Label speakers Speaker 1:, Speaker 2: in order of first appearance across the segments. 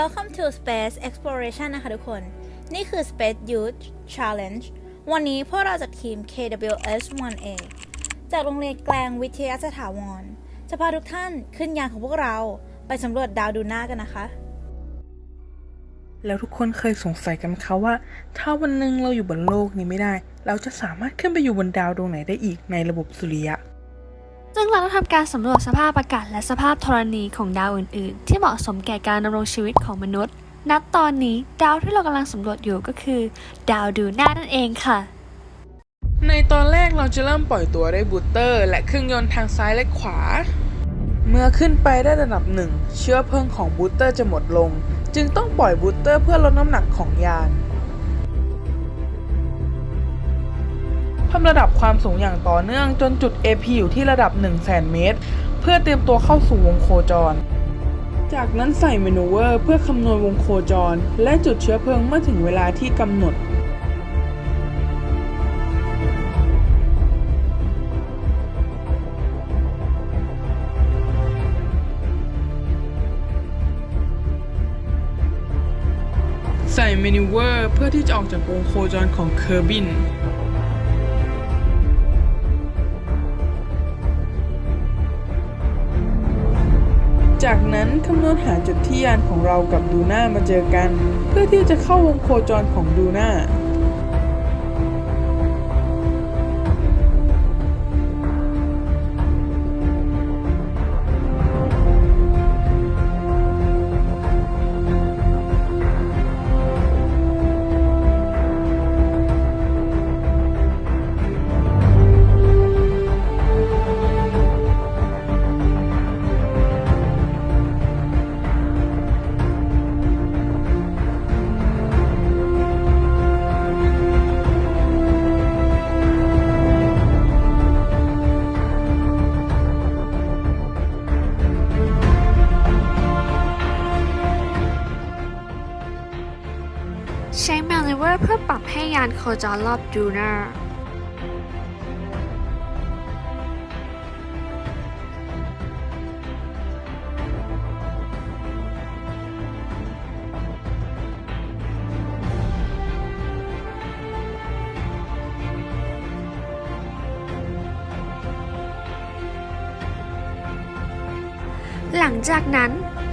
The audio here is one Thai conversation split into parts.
Speaker 1: Welcome to Space Exploration นะคะทุกคน นี่คือ Space Youth Challenge วันนี้พวกเราจากทีม KWS 1A จากโรงเรียนแกลงวิทยาสถาวร จะพาทุกท่านขึ้นยานของพวกเราไปสำรวจดาวดูน่ากันนะคะ
Speaker 2: แล้วทุกคนเคยสงสัยกันไหมคะว่า ถ้าวันหนึ่งเราอยู่บนโลกนี้ไม่ได้ เราจะสามารถขึ้นไปอยู่บนดาวดวงไหนได้อีกในระบบสุริยะ
Speaker 3: ทำการสำรวจสภาพอากาศและสภาพธรณีของดาวอื่น ๆ ที่เหมาะสมแก่การดำรงชีวิตของมนุษย์ ณ ตอนนี้ดาวที่เรากำลังสำรวจอยู่ก็คือ ดาวดูน่านั่นเองค่ะ
Speaker 2: ในตอนแรกเราจะเริ่มปล่อยตัวด้บูสเตอร์ และเครื่องยนต์ทางซ้ายและขวา เมื่อขึ้นไปได้ระดับหนึ่ง เชื้อเพลิงของบูสเตอร์จะหมดลง จึงต้องปล่อยบูสเตอร์เพื่อลดน้ำหนักของยาน เพิ่มระดับความสูงอย่างต่อเนื่องจนจุด AP อยู่ที่ระดับ 1 0 0 0 0แเมตร เพื่อเตรียมตัวเข้าสู่วงโคจร จากนั้นใส่เมนูเวอร์เพื่อคำนวณวงโคจร และจุดเชื้อเพลิงเมื่อถึงเวลาที่กำหนดใส่เมนูเวอร์เพื่อที่จะออกจากวงโคจรของเคอร์บิน จากนั้นคำนวณหาจุดที่ยานของเรากับดูน่ามาเจอกัน เพื่อที่จะเข้าวงโคจรของดูน่า
Speaker 3: ใช้แมนเวอร์เพื่อปรับให้ยานโคจรรอบดูน่าหลังจากนั้น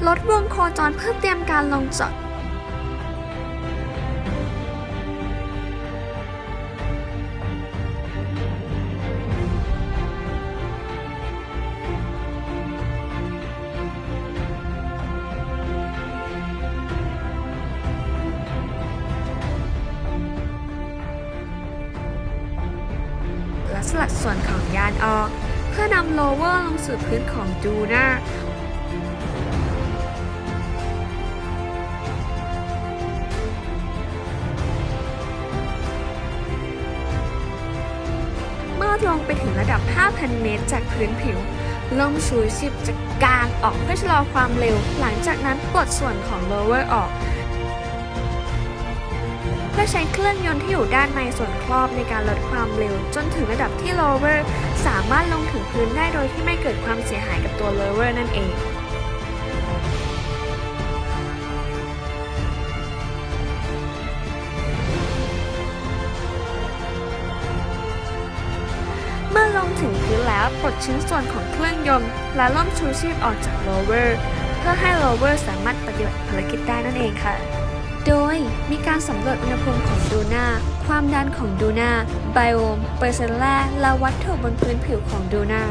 Speaker 3: ลดวงโคจรเพื่อเตรียมการลงจอด ละสลัดส่วนของยานออก เพื่อนำโลเวอร์ลงสู่พื้นของดูน่าเมื่อลงไปถึงระดับ 5,000 เมตรจากพื้นผิวลมชูชีพจะกางออกเพื่อชะลอความเร็ว หลังจากนั้นปลดส่วนของโลเวอร์ออก เพื่อใช้เครื่องยนต์ที่อยู่ด้านในส่วนครอบในการลดความเร็ว จนถึงระดับที่โลเวอร์สามารถลงถึงพื้นได้โดยที่ไม่เกิดความเสียหายกับตัวโลเวอร์นั่นเองเมื่อลงถึงพื้นแล้วปลดชิ้นส่วนของเครื่องยนต์ และล่มชูชีพออกจากโลเวอร์ เพื่อให้โลเวอร์สามารถปฏิบัติภารกิจได้นั่นเองค่ะ โดยมีการสำรวจอุณหภูมิของดูนาความดันของดูนาไบโอม เปอร์เซ็นต์แร่และวัตถุบนพื้นผิวของดูนา